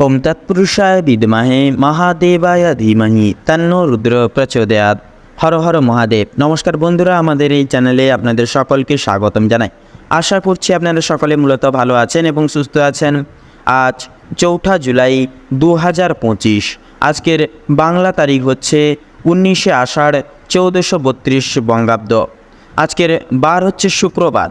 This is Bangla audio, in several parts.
ওম তৎপুরুষায় বিদ্মহে মহাদেবায় ধীমহি তন্ন রুদ্র প্রচোদয়াত হর হর মহাদেব নমস্কার বন্ধুরা আমাদের এই চ্যানেলে আপনাদের সকলকে স্বাগতম জানাই আশা করছি আপনারা সকলে মূলত ভালো আছেন এবং সুস্থ আছেন আজ চৌঠা জুলাই দু হাজার পঁচিশ আজকের বাংলা তারিখ হচ্ছে উনিশে আষাঢ় চৌদ্দশো বত্রিশ বঙ্গাব্দ আজকের বার হচ্ছে শুক্রবার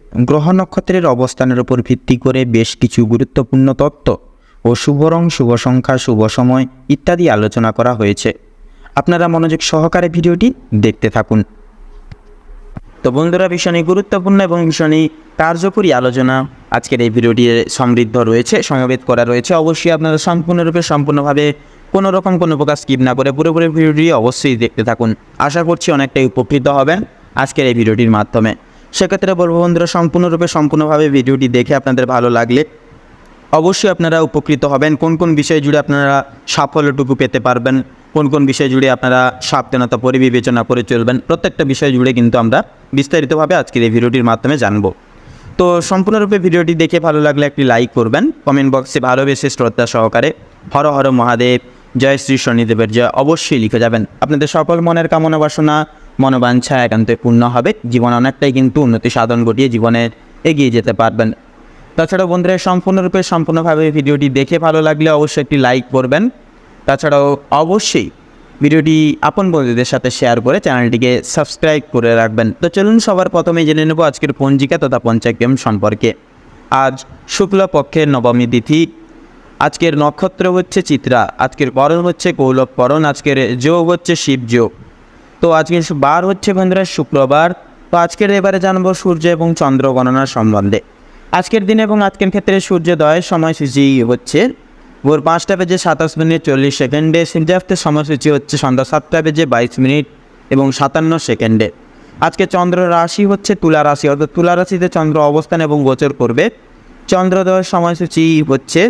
গ্রহ নক্ষত্রের অবস্থানের উপর ভিত্তি করে বেশ কিছু গুরুত্বপূর্ণ তত্ত্ব ও শুভ রং, শুভ সংখ্যা, শুভ সময় ইত্যাদি আলোচনা করা হয়েছে। আপনারা মনোযোগ সহকারে ভিডিওটি দেখতে থাকুন। তো বন্ধুরা, ভীষণই গুরুত্বপূর্ণ এবং ভীষণই কার্যকরী আলোচনা আজকের এই ভিডিওটি সমৃদ্ধ রয়েছে, সমবেত করা রয়েছে। অবশ্যই আপনারা সম্পূর্ণরূপে, সম্পূর্ণভাবে কোনো রকম কোনো প্রকার স্কিপ না করে পুরোপুরি ভিডিওটি অবশ্যই দেখতে থাকুন। আশা করছি অনেকটাই উপকৃত হবেন আজকের এই ভিডিওটির মাধ্যমে। সেক্ষেত্রে বলব বন্ধুরা, সম্পূর্ণরূপে, সম্পূর্ণভাবে ভিডিওটি দেখে আপনাদের ভালো লাগলে অবশ্যই আপনারা উপকৃত হবেন। কোন কোন বিষয় জুড়ে আপনারা সাফল্যটুকু পেতে পারবেন, কোন কোন বিষয় জুড়ে আপনারা সাবধানতা, পরিবিবেচনা করে চলবেন, প্রত্যেকটা বিষয় জুড়ে কিন্তু আমরা বিস্তারিতভাবে আজকের এই ভিডিওটির মাধ্যমে জানব। তো সম্পূর্ণরূপে ভিডিওটি দেখে ভালো লাগলে একটি লাইক করবেন, কমেন্ট বক্সে ভালোবেসে শ্রদ্ধা সহকারে হর হর মহাদেব, জয় শ্রী শনিদেবের জয় অবশ্যই লিখে যাবেন। আপনাদের সকল মনের কামনা বাসনা মনোবাঞ্ছা একান্তই পূর্ণ হবে। জীবন অনেকটাই কিন্তু উন্নতি সাধন ঘটিয়ে জীবনে এগিয়ে যেতে পারবেন। তাছাড়াও বন্ধুরা, সম্পূর্ণরূপে, সম্পূর্ণভাবে ভিডিওটি দেখে ভালো লাগলে অবশ্যই একটি লাইক করবেন। তাছাড়াও অবশ্যই ভিডিওটি আপন বন্ধুদের সাথে শেয়ার করে চ্যানেলটিকে সাবস্ক্রাইব করে রাখবেন। তো চলুন, সবার প্রথমে জেনে নেব আজকের পঞ্জিকা তথা পঞ্চাগ্রাম সম্পর্কে। আজ শুক্ল পক্ষের নবমী তিথি। আজকের নক্ষত্র হচ্ছে চিত্রা, আজকের পরন হচ্ছে কৌলভ পরন আজকের যোগ হচ্ছে শিব যোগ। তো আজকের বার হচ্ছে বন্ধুরা শুক্রবার। তো আজকের এবারে জানব সূর্য এবং চন্দ্র গণনার সম্বন্ধে। আজকের দিন এবং আজকের ক্ষেত্রে সূর্যোদয়ের সময়সূচি হচ্ছে। ভোর পাঁচটা বেজে সাতাশ মিনিট চল্লিশ সেকেন্ডে, সূর্যাস্তের সময়সূচি হচ্ছে সন্ধ্যা সাতটা বেজে বাইশ মিনিট এবং সাতান্ন সেকেন্ডে। আজকে চন্দ্র রাশি হচ্ছে তুলা রাশি, অর্থাৎ তুলা রাশিতে চন্দ্র অবস্থান এবং গোচর করবে। চন্দ্রোদয়ের সময়সূচি হচ্ছে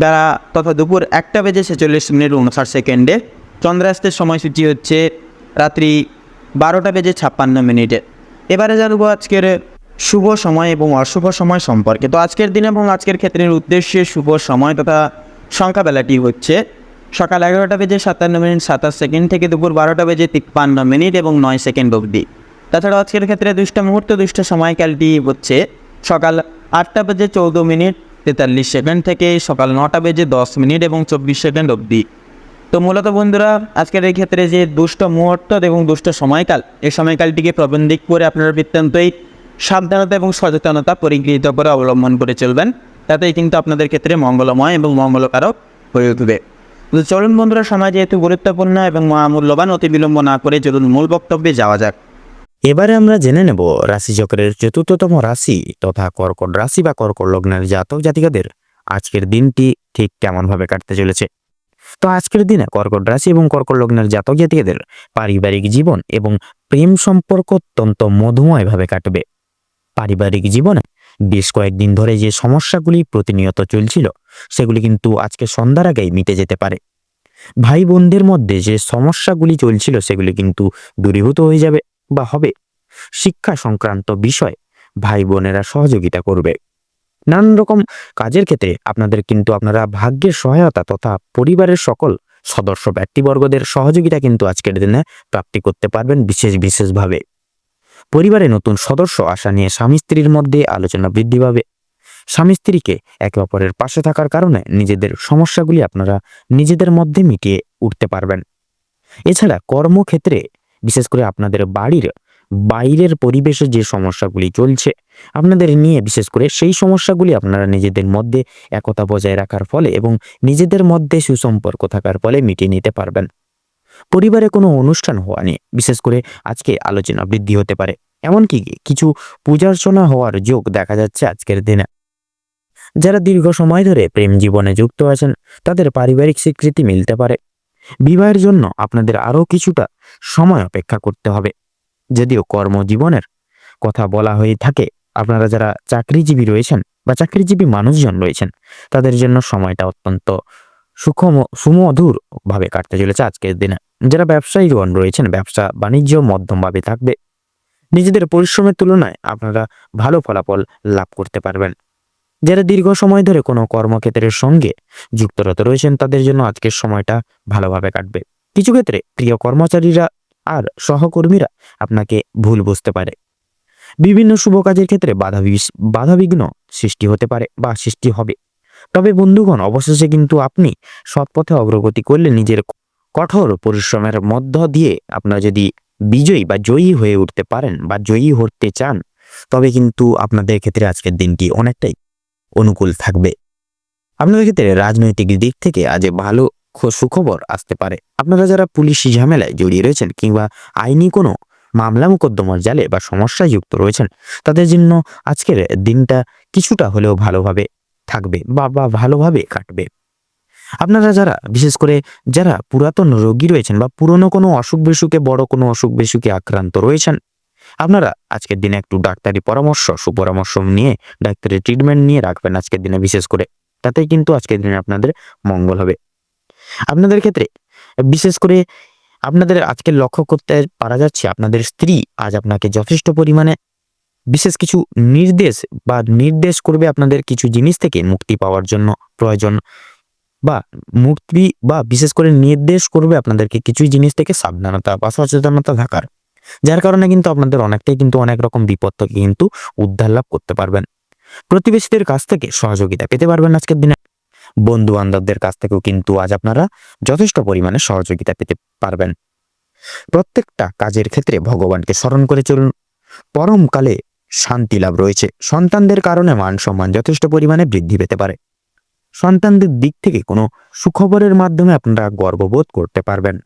বেলা তথা দুপুর একটা বেজে ছেচল্লিশ মিনিট উনষাট সেকেন্ডে। চন্দ্রাস্তের সময়সূচি হচ্ছে রাত্রি বারোটা বেজে ছাপ্পান্ন মিনিটে। এবারে জানব আজকের শুভ সময় এবং অশুভ সময় সম্পর্কে। তো আজকের দিন এবং আজকের ক্ষেত্রের উদ্দেশ্যে শুভ সময় তথা সংখ্যাবেলাটি হচ্ছে সকাল এগারোটা বেজে সাতান্ন মিনিট, সাতাশ সেকেন্ড থেকে দুপুর বারোটা বেজে তিপ্পান্ন মিনিট এবং নয় সেকেন্ড অবধি। তাছাড়া আজকের ক্ষেত্রে দুষ্ট মুহূর্ত, দুষ্ট সময়কালটি হচ্ছে সকাল আটটা বেজে চৌদ্দ মিনিট, তেতাল্লিশ সেকেন্ড থেকে সকাল নটা বেজে দশ মিনিট এবং চব্বিশ সেকেন্ড অবধি। তো মূলত বন্ধুরা, আজকের এই ক্ষেত্রে যে দুষ্ট মুহূর্ত এবং দুষ্ট সময়কাল, এই সময়কালটিকে প্রবন্ধিক করে আপনারা বৃত্তান্তই সাবধানতা এবং সচেতনতা পরিগৃহীত করে অবলম্বন করে চলবেন। তাতেই কিন্তু আপনাদের ক্ষেত্রে মঙ্গলময় এবং মঙ্গলকারক হয়ে উঠবে। চলুন বন্ধুরা, সময় যেহেতু গুরুত্বপূর্ণ এবং মহামূল্যবান, অতি বিলম্ব না করে চলুন মূল বক্তব্যে যাওয়া যাক। এবারে আমরা জেনে নেব, রাশিচক্রের চতুর্থতম রাশি তথা কর্কট রাশি বা কর্কট লগ্নের জাতক জাতিকাদের আজকের দিনটি ঠিক কেমনভাবে কাটতে চলেছে। তো আজকের দিনে কর্কট রাশি এবং কর্কট লগ্নের জাতক জাতিকাদের পারিবারিক জীবন এবং প্রেম সম্পর্ক অত্যন্ত মধুময়ভাবে কাটবে। পারিবারিক জীবনে বেশ কয়েকদিন ধরে যে সমস্যাগুলি প্রতিনিয়ত চলছিল, সেগুলি কিন্তু আজকে সন্ধ্যার আগেই মিটে যেতে পারে। ভাই বোনদের মধ্যে যে সমস্যাগুলি চলছিল, সেগুলি কিন্তু দূরীভূত হয়ে যাবে বা হবে। শিক্ষা সংক্রান্ত বিষয় ভাই বোনেরা সহযোগিতা করবে। নানান রকম কাজের ক্ষেত্রে আপনাদের কিন্তু আপনারা ভাগ্যের সহায়তা তথা পরিবারের সকল সদস্য ব্যক্তিবর্গদের সহযোগিতা কিন্তু আজকের দিনে প্রাপ্তি করতে পারবেন বিশেষ বিশেষভাবে। পরিবারে নতুন সদস্য আসা নিয়ে স্বামী স্ত্রীর মধ্যে আলোচনা বৃদ্ধি পাবে। স্বামী স্ত্রীকে একে অপরের পাশে থাকার কারণে নিজেদের সমস্যাগুলি আপনারা নিজেদের মধ্যে মিটিয়ে উঠতে পারবেন। এছাড়া কর্মক্ষেত্রে বিশেষ করে আপনাদের বাড়ির বাইরের পরিবেশে যে সমস্যাগুলি চলছে আপনাদের নিয়ে বিশেষ করে সেই সমস্যাগুলি আপনারা নিজেদের মধ্যে একতা বজায় রাখার ফলে এবং নিজেদের মধ্যে সুসম্পর্ক থাকার ফলে মিটিয়ে নিতে পারবেন। পরিবারে কোনো অনুষ্ঠান হওয়া নিয়ে বিশেষ করে আজকে আলোচনা বৃদ্ধি হতে পারে। এমনকি কিছু পূজার্চনা হওয়ার যোগ দেখা যাচ্ছে আজকের দিনে। যারা দীর্ঘ সময় ধরে প্রেম জীবনে যুক্ত আছেন, তাদের পারিবারিক স্বীকৃতি মিলতে পারে। বিবাহের জন্য আপনাদের আরও কিছুটা সময় অপেক্ষা করতে হবে। যদিও কর্মজীবনের কথা বলা হয়ে থাকে, আপনারা যারা চাকরিজীবী রয়েছেন বা চাকরিজীবী মানুষজন রয়েছেন, তাদের জন্য সময়টা অত্যন্ত সুখম সুমধুর ভাবে কাটতে চলেছে আজকের দিনে। যারা ব্যবসায়ীগণ রয়েছেন, ব্যবসা বাণিজ্য মধ্যমভাবে থাকবে, নিজেদের পরিশ্রমের তুলনায় আপনারা ভালো ফলাফল লাভ করতে পারবেন। যারা দীর্ঘ সময় ধরে কোনো কর্মক্ষেত্রের সঙ্গে যুক্তরত রয়েছেন, তাদের জন্য আজকের সময়টা ভালোভাবে কাটবে। কিছু ক্ষেত্রে প্রিয় কর্মচারীরা আর সহকর্মীরা আপনাকে ভুল বুঝতে পারে। বিভিন্ন শুভ কাজের ক্ষেত্রে বাধা বাধাবিঘ্ন সৃষ্টি হতে পারে বা সৃষ্টি হবে। তবে বন্ধুগণ, অবশেষে কিন্তু আপনি সৎপথে অগ্রগতি করলে নিজের কঠোর পরিশ্রমের মধ্য দিয়ে আপনারা যদি বিজয়ী বা জয়ী হয়ে উঠতে পারেন বা জয়ী হতে চান, তবে কিন্তু আপনাদের ক্ষেত্রে আজকের দিনটি অনেকটাই অনুকূল থাকবে। আপনাদের ক্ষেত্রে রাজনৈতিক দিক থেকে আজ ভালো সুখবর আসতে পারে। আপনারা যারা পুলিশি ঝামেলায় জড়িয়ে রয়েছেন কিংবা আইনি কোনো মামলা মোকদ্দমার জালে বা সমস্যায় যুক্ত রয়েছেন, তাদের জন্য আজকের দিনটা কিছুটা হলেও ভালোভাবে থাকবে বা বা ভালোভাবে কাটবে। আপনারা যারা, বিশেষ করে যারা পুরাতন রোগী রয়েছেন বা পুরনো কোনো অসুখ বিসুখে, বড় কোনো অসুখ বিসুখে আক্রান্ত রয়েছেন, আপনারা আজকের দিনে একটু ডাক্তারি পরামর্শ, সুপরামর্শ নিয়ে ডাক্তারের ট্রিটমেন্ট নিয়ে রাখবেন আজকের দিনে বিশেষ করে। তাতেই কিন্তু আজকের দিনে আপনাদের মঙ্গল হবে। আপনাদের ক্ষেত্রে, বিশেষ করে আপনাদের আজকে লক্ষ্য করতে পারা যাচ্ছে আপনাদের স্ত্রী আজ আপনাকে যথেষ্ট পরিমাণে বিশেষ কিছু নির্দেশ বা নির্দেশ করবে আপনাদের কিছু জিনিস থেকে মুক্তি পাওয়ার জন্য প্রয়োজন বা মুক্তি বা বিশেষ করে নির্দেশ করবে আপনাদেরকে কিছু জিনিস থেকে সাবধানতা বা সচেতনতা থাকার। যার কারণে কিন্তু আপনাদের অনেকটাই কিন্তু অনেক রকম বিপদ থেকে কিন্তু উদ্ধার লাভ করতে পারবেন। প্রতিবেশীদের কাছ থেকে সহযোগিতা পেতে পারবেন আজকের দিনে। বন্ধু বান্ধবদের কাছ থেকেও কিন্তু আজ আপনারা যথেষ্ট পরিমাণে সহযোগিতা পেতে পারবেন। প্রত্যেকটা কাজের ক্ষেত্রে ভগবানকে স্মরণ করে চলুন। পরমকালে শান্তি লাভ রয়েছে। সন্তানদের কারণে মান সম্মান যথেষ্ট পরিমাণে বৃদ্ধি পেতে পারে। সন্তানদের দিক থেকে কোনো সুখবরের মাধ্যমে আপনারা গর্ববোধ করতে পারবেন।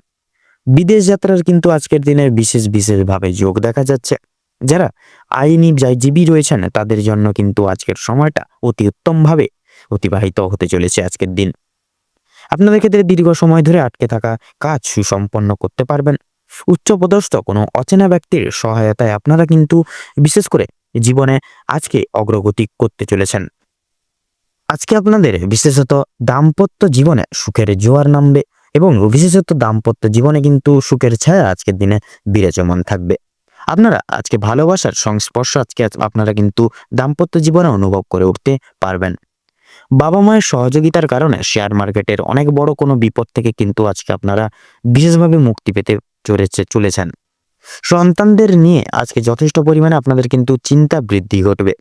বিদেশ যাত্রার কিন্তু আজকের দিনে বিশেষ বিশেষভাবে যোগ দেখা যাচ্ছে। যারা আইনি জীবী রয়েছেন, তাদের জন্য কিন্তু আজকের সময়টা অতি উত্তমভাবে অতিবাহিত হতে চলেছে আজকের দিন। আপনাদের ক্ষেত্রে দীর্ঘ সময় ধরে আটকে থাকা কাজ সুসম্পন্ন করতে পারবেন। উচ্চপদস্থ কোনো অচেনা ব্যক্তির সহায়তায় আপনারা কিন্তু বিশেষ করে জীবনে আজকে অগ্রগতি করতে চলেছেন। আজকে আপনাদের বিশেষত দাম্পত্য জীবনে সুখের জোয়ার নামবে এবং বিশেষত দাম্পত্য জীবনে কিন্তু সুখের ছায়া আজকের দিনে বিরাজমান থাকবে। আপনারা আজকে ভালোবাসার সংস্পর্শ আজকে আপনারা কিন্তু দাম্পত্য জীবনে অনুভব করে উঠতে পারবেন। বাবা মায়ের সহযোগিতার কারণে শেয়ার মার্কেটের অনেক বড় কোনো বিপদ থেকে কিন্তু আজকে আপনারা বিশেষভাবে মুক্তি পেতে চলেছে, চলেছেন। সন্তানদের নিয়ে আজকে যথেষ্ট পরিমাণে আপনাদের কিন্তু চিন্তা বৃদ্ধি ঘটবে।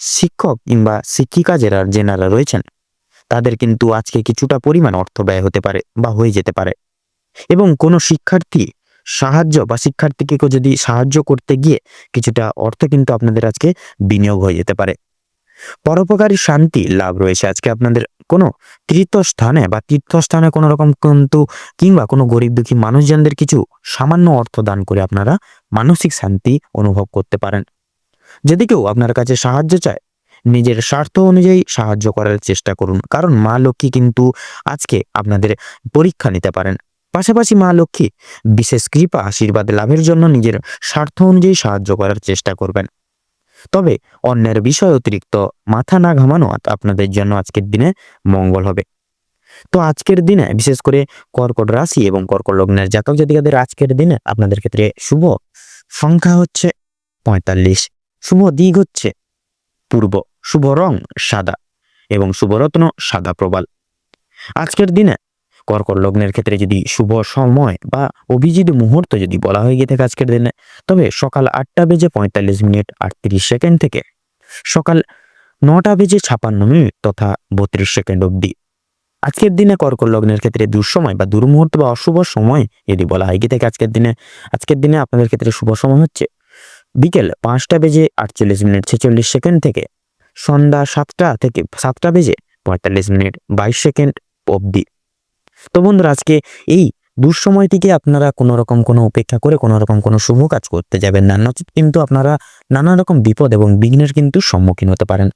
শিক্ষক কিংবা শিক্ষিকা যারা যেনারা রয়েছেন, তাদের কিন্তু আজকে কিছুটা পরিমাণ অর্থ ব্যয় হতে পারে বা হয়ে যেতে পারে। এবং কোনো শিক্ষার্থী সাহায্য বা শিক্ষার্থীকে যদি সাহায্য করতে গিয়ে কিছুটা অর্থ কিন্তু আপনাদের আজকে বিনিয়োগ হয়ে যেতে পারে। পরোপকারী শান্তি লাভ রয়েছে। আজকে আপনাদের কোনো তীর্থস্থানে বা তীর্থস্থানে কোনো রকম কিন্তু কিংবা কোনো গরিব দুঃখী মানুষজনদের কিছু সামান্য অর্থ দান করে আপনারা মানসিক শান্তি অনুভব করতে পারেন। যদি কেউ আপনার কাছে সাহায্য চায়, নিজের স্বার্থ অনুযায়ী সাহায্য করার চেষ্টা করুন। কারণ মা লক্ষ্মী কিন্তু আজকে আপনাদের পরীক্ষা নিতে পারেন। পাশাপাশি মা লক্ষ্মী বিশেষ কৃপা, আশীর্বাদ লাভের জন্য নিজের স্বার্থ অনুযায়ী সাহায্য করার চেষ্টা করবেন। তবে অন্যের বিষয় অতিরিক্ত মাথা না ঘামানো আপনাদের জন্য আজকের দিনে মঙ্গল হবে। তো আজকের দিনে বিশেষ করে কর্কট রাশি এবং কর্কট লগ্নের জাতক জাতিকাদের আজকের দিনে আপনাদের ক্ষেত্রে শুভ সংখ্যা হচ্ছে পঁয়তাল্লিশ। শুভ দিক হচ্ছে পূর্ব। শুভ রং সাদা এবং শুভরত্ন সাদা প্রবাল। আজকের দিনে কর্কট লগ্নের ক্ষেত্রে যদি শুভ সময় বা অভিজিৎ মুহূর্ত যদি বলা হয়ে গিয়ে থাকে আজকের দিনে, তবে সকাল আটটা বেজে পঁয়তাল্লিশ মিনিট আটত্রিশ সেকেন্ড থেকে সকাল নটা বেজে ছাপান্ন মিনিট তথা বত্রিশ সেকেন্ড অবধি। আজকের দিনে কর্কট লগ্নের ক্ষেত্রে দুঃসময় বা দুর্মুহূর্ত বা অশুভ সময় যদি বলা হয় থাকে আজকের দিনে আজকের দিনে আপনাদের ক্ষেত্রে শুভ সময় হচ্ছে বিকেল পাঁচটা বেজে আটচল্লিশ মিনিট ছেচল্লিশ সেকেন্ড থেকে সন্ধ্যা সাতটা থেকে সাতটা বেজে পঁয়তাল্লিশ মিনিট বাইশ সেকেন্ড অবধি। তো বন্ধুরা, আজকে এই দুঃসময়টিকে আপনারা কোনো রকম কোনো উপেক্ষা করে কোনো রকম কোনো শুভ কাজ করতে যাবেন না। নচেত কিন্তু আপনারা নানা রকম বিপদ এবং বিঘ্নের কিন্তু সম্মুখীন হতে পারেন।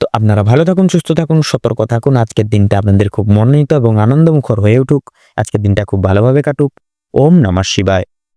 তো আপনারা ভালো থাকুন, সুস্থ থাকুন, সতর্ক থাকুন। আজকের দিনটা আপনাদের খুব মনোনীত এবং আনন্দমুখর হয়ে উঠুক। আজকের দিনটা খুব ভালোভাবে কাটুক। ওম নমঃ শিবায়।